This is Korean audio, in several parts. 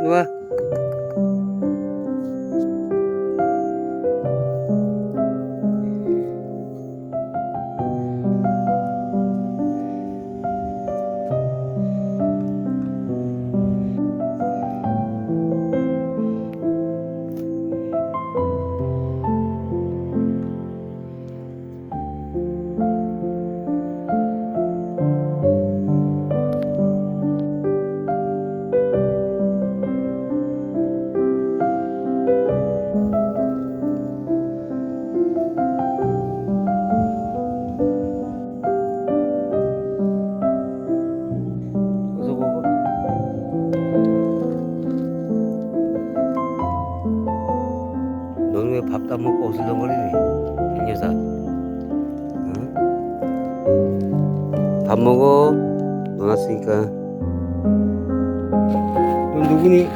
이리 너는 왜 밥도 안 먹고 어슬렁거리니? 이 녀석. 응? 밥 먹어. 넣어놨으니까. 넌 누구니?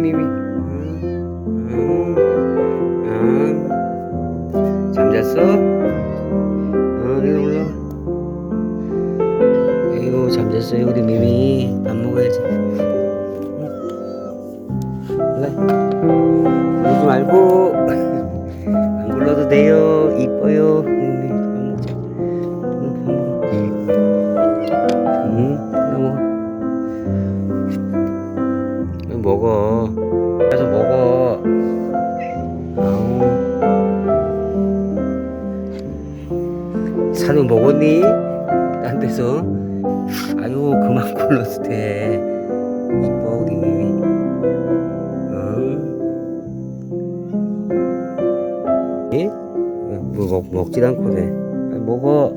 미미. 응, 응, 응. 잠잤어? 아유 그만 굴러도 돼 이뻐 우리 미미 응? 예? 뭐 먹, 먹지도 않고 그래 먹어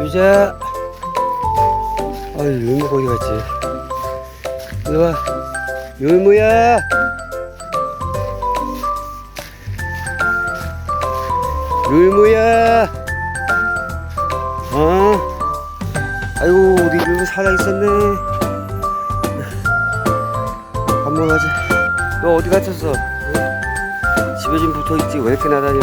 유자. 아유 율무 거기 갔지? 일로와. 율무야. 율무야. 어? 아이고 우리 율무 살아있었네. 밥 먹어가자. 너 어디 갇혔어? 응? 집에 좀 붙어 있지. 왜 이렇게 나다녀?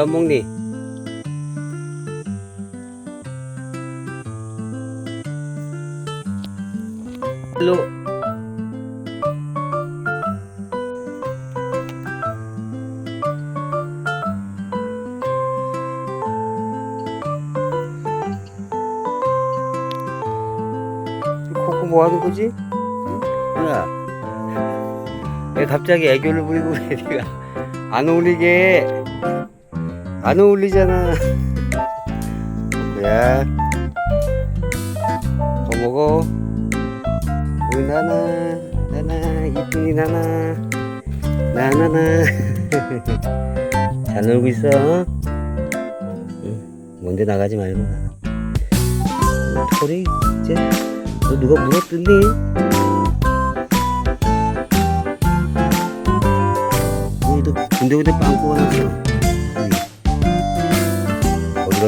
안 먹니? 일로 코코 뭐 하는 거지? 응? 야, 왜 갑자기 애교를 부리고 그래, 네가? 안 어울리게 안 어울리잖아. 뭐야 더 먹어. 우리 나나 나나 이쁜이 나나 나나나. 잘 놀고 있어 응, 먼데 나가지 말고 털이 이제 너 누가 물었더니? 군데군데 빵꾸가 났어 응.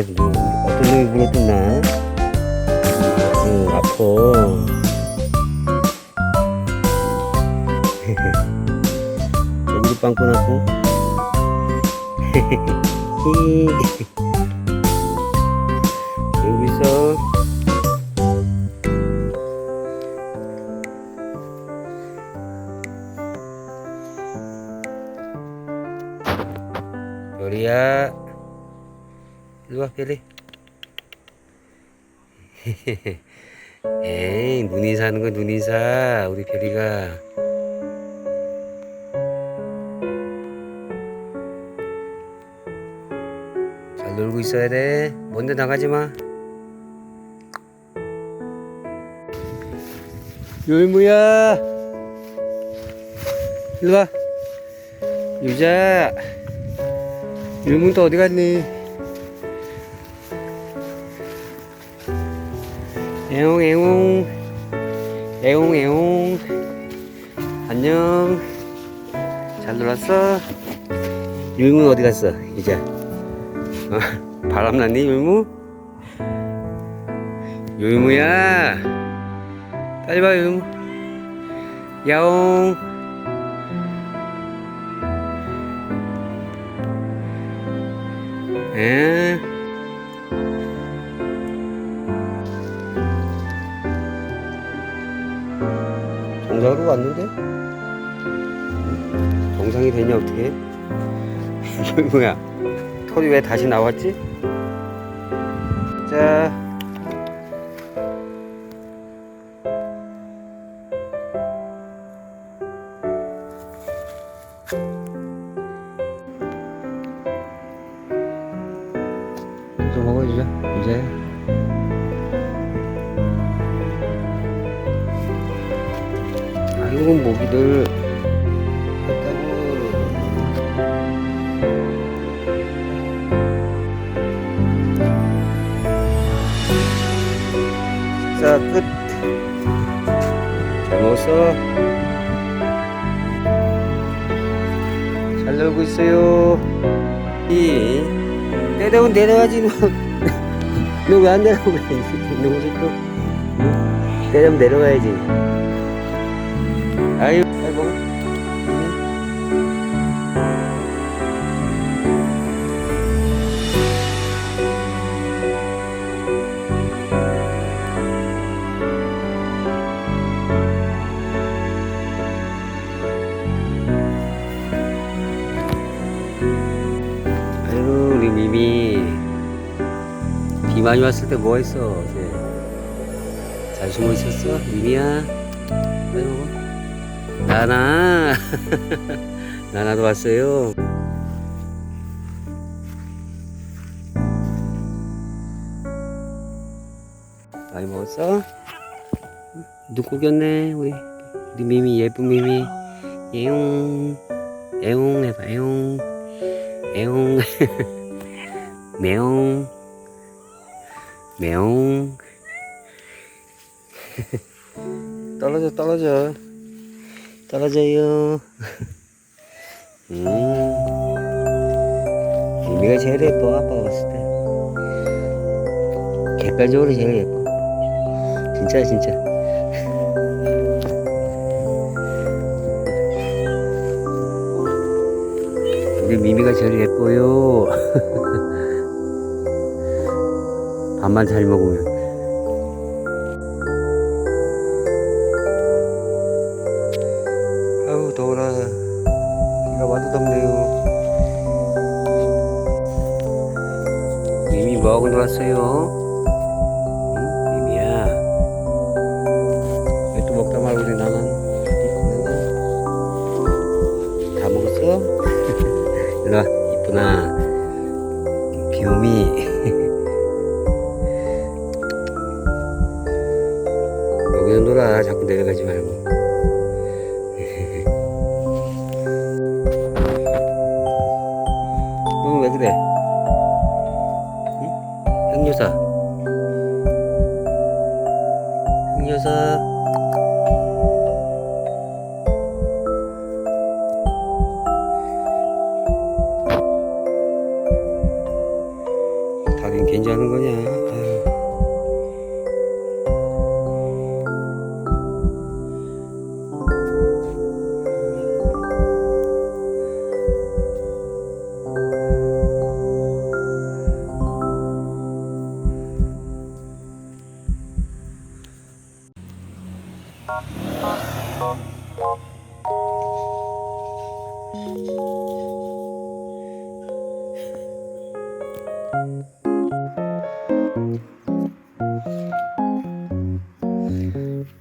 누 어떤 놈이 물었더나? 응 아파. 여기도 빵꾸 났고 별이 에이 눈인사 하는 거 눈인사 우리 별이가. 잘 놀고 있어야 돼. 먼데 나가지 마. 요이무야. 일로와. 유자. 유문 또 어디 갔니 애옹 애옹 애옹 애옹 안녕. 잘 놀았어? 유문 어디 갔어 이제? 어? 바람났니 유무? 유무야. 빨리 봐 유무. 야옹. 에 정상으로 왔는데? 정상이 되냐 어떻게? 뭐야? 털이 왜 다시 나왔지? 자. 식사 끝. 잘 먹었어. 잘 놀고 있어요. 이 내려온 내려가지 너. 너왜 안 내려오고 그래? 너무. 응? 내려면 내려가야지. 아유, 잘 먹어. 비 많이 왔을 때 뭐 했어? 어제 잘 숨어 있었어? 미미야? 빨리 먹어 나나? 나나도 왔어요. 많이 먹었어? 눈 꾸겼네 우리. 우리 미미 예쁜 미미. 에옹. 에옹 해봐 에옹. 에옹. 메옹 메옹 떨어져 떨어져. 떨어져요. 음. 미미가 제일 예뻐 아빠가 봤을 때. 객관적으로 제일 예뻐. 진짜 진짜. 우리 미미가 제일 예뻐요. 밥만 잘 먹으면. 아우 더워라. 비가 와도 덥네요. 미미 뭐하고 놀았어요? 너왜 그래 응? 행여사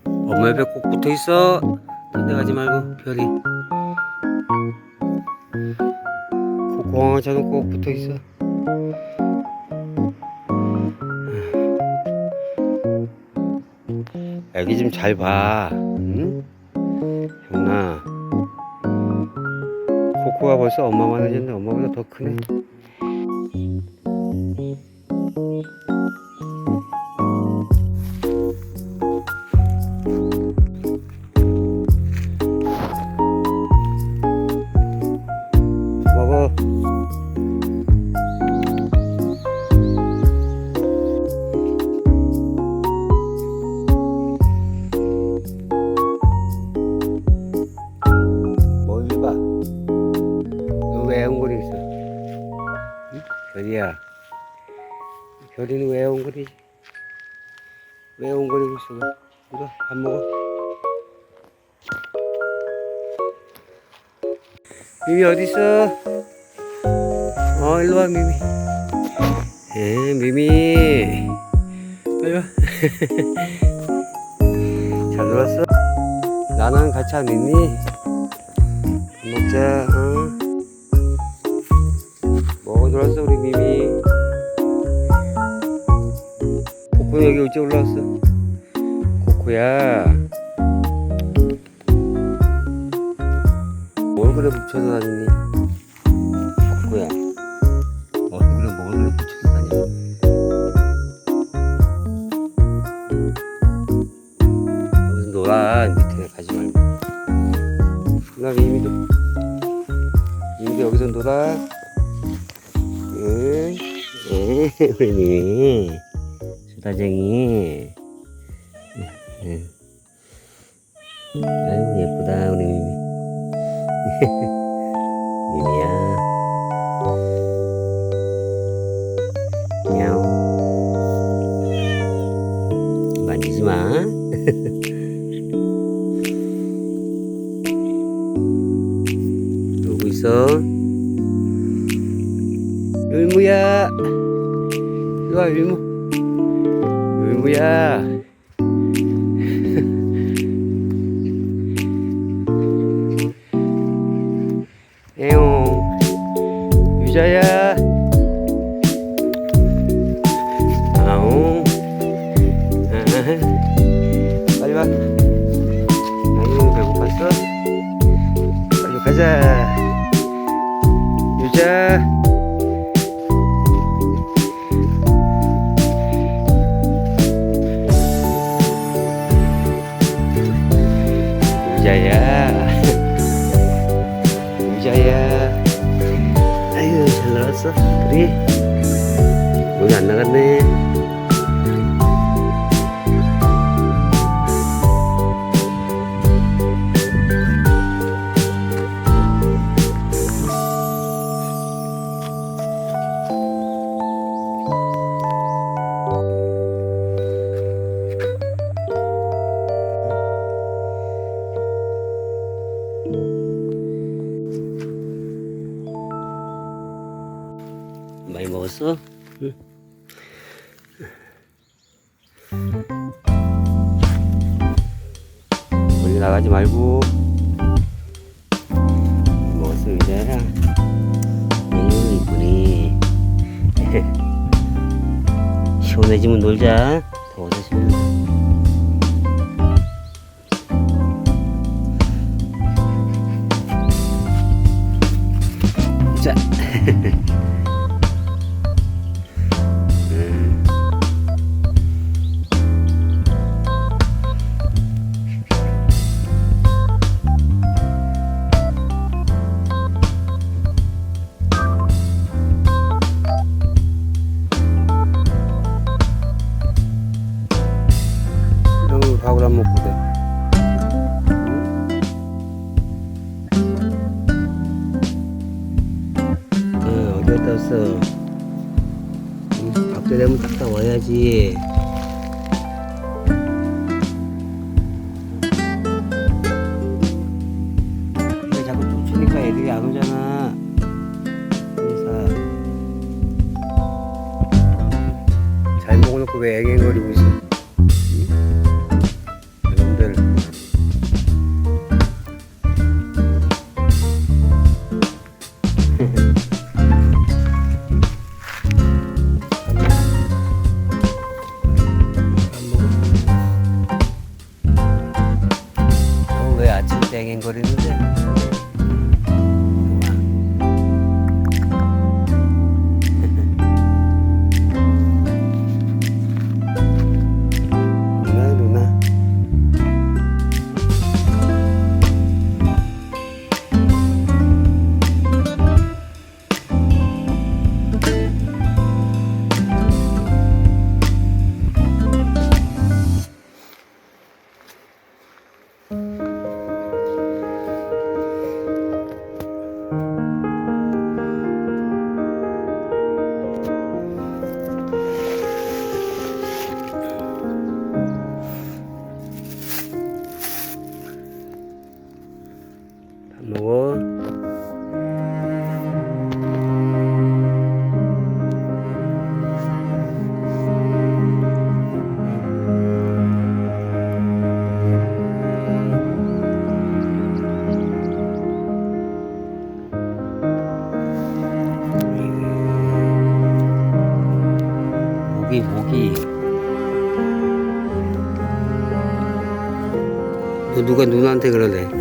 엄마 옆에 꼭 붙어 있어. 딴데 가지 말고 별이. 꼭 공항차는 꼭 붙어 있어. 애기 좀 잘 봐. 응? 형나. 코코가 벌써 엄마만 해졌네. 엄마보다 더 크네. 별이는 왜 엉거리지? 왜 엉거리고 있어? 너? 이거 밥 먹어. 미미 어디 있어? 어 일로 와 미미. 에 미미. 빨리 와. 잘 놀았어? 나랑 같이 안 있니? 밥 먹자. 어? 먹어 놀았어 우리 미미. 코코 여기 어째 올라왔어? 코코야. 뭘 그래 붙여서 다니니? 코코야. 얼굴에 뭘 그래 붙여서 다녀? 여기서 놀아. 밑에 가지 말고. 나 미미도. 미미도 여기서 놀아. 응. 응. 우리 미미. 수다쟁이. 응. 아이고, 예쁘다, 우리 미미. 미미야. 야옹. 만지지 마. 누구 있어? 율무야. 이리 와, 율무. 율무 유자야. 유자야. 아 내지면 놀자. 더워서 지금. 왜 떴어? 박대 되면 딱다 와야지. 누가 누나한테 그러네.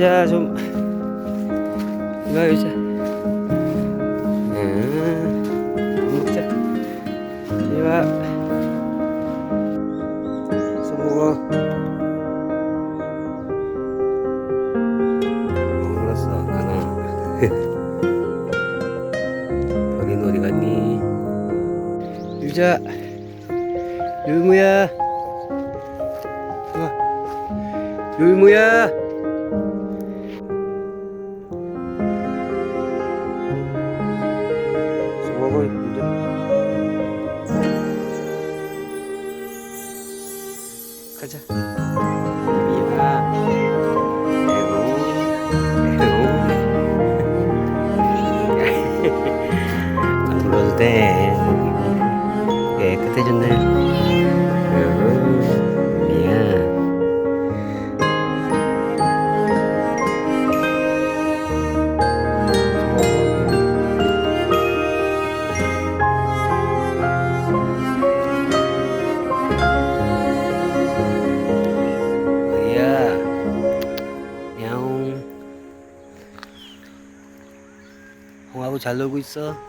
여자 좀 이거 여자 응 먹자. 이봐. 손먹어. 먹었어 나나. 별이 놀이 갔니? 유자 잘 놀고 있어. 먹어.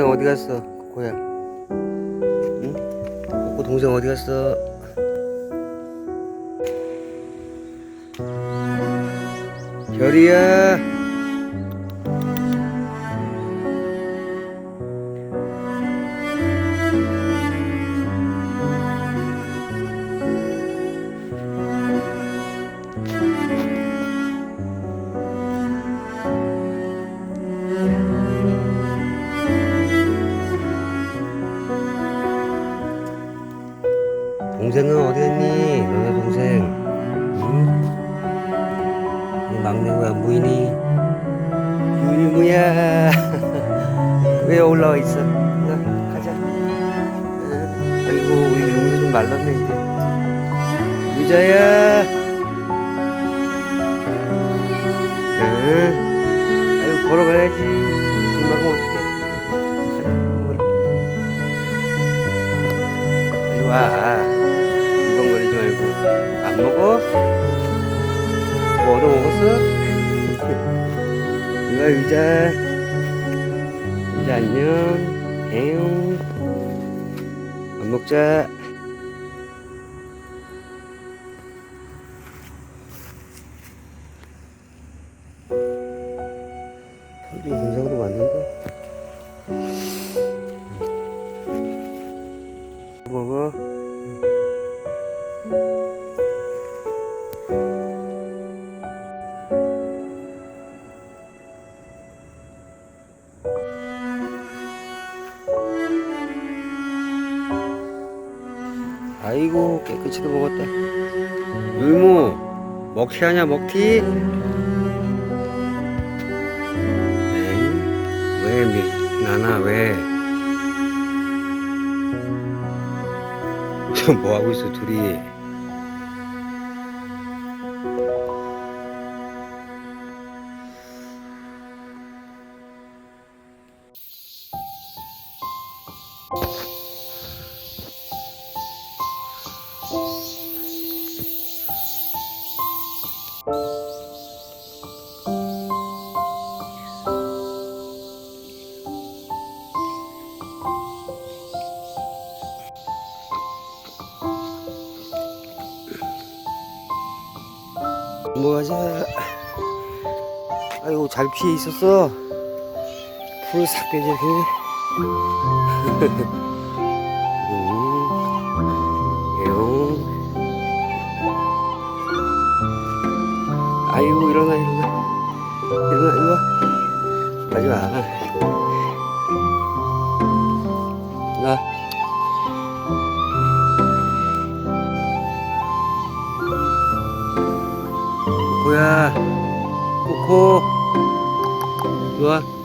동생 어디 갔어? 코코야 응? 코코 동생 어디 갔어? 별이야 동생은 어디 갔니? 너네 동생 응? 이 막내 왜안 보이니? 유리무야 왜 올라와 있어? 자, 가자 응. 아이고 우리 유리 좀 말랐네 이제 유자야 응. 아이고 걸어가야지 어떡해 이리 와 안 먹어? 뭐 얻어 먹었어? 이거 의자 의자 안녕 에용 밥 먹자 깨끗이도 먹었다 율무 먹튀 하냐 먹튀? 엥? 왜 미, 나나 왜? 저 뭐하고 있어 둘이 뭐하자 아이고 잘 피해 있었어. 풀싹 빼지 이렇게 아이고 일어나 일어나. 일어나 일어나. 가지마. 나 코코야 코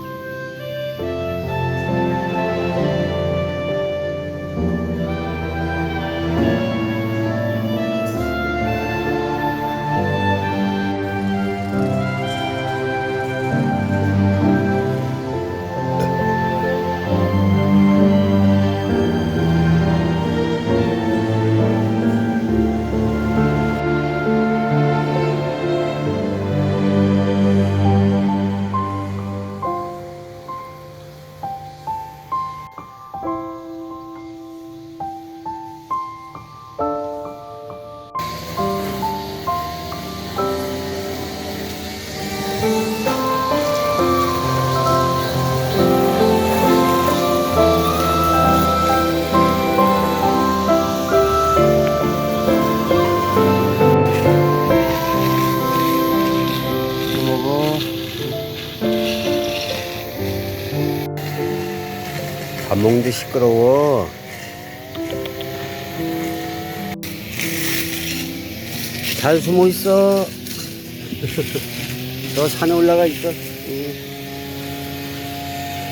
시끄러워. 잘 숨어 있어. 너 산에 올라가 있어.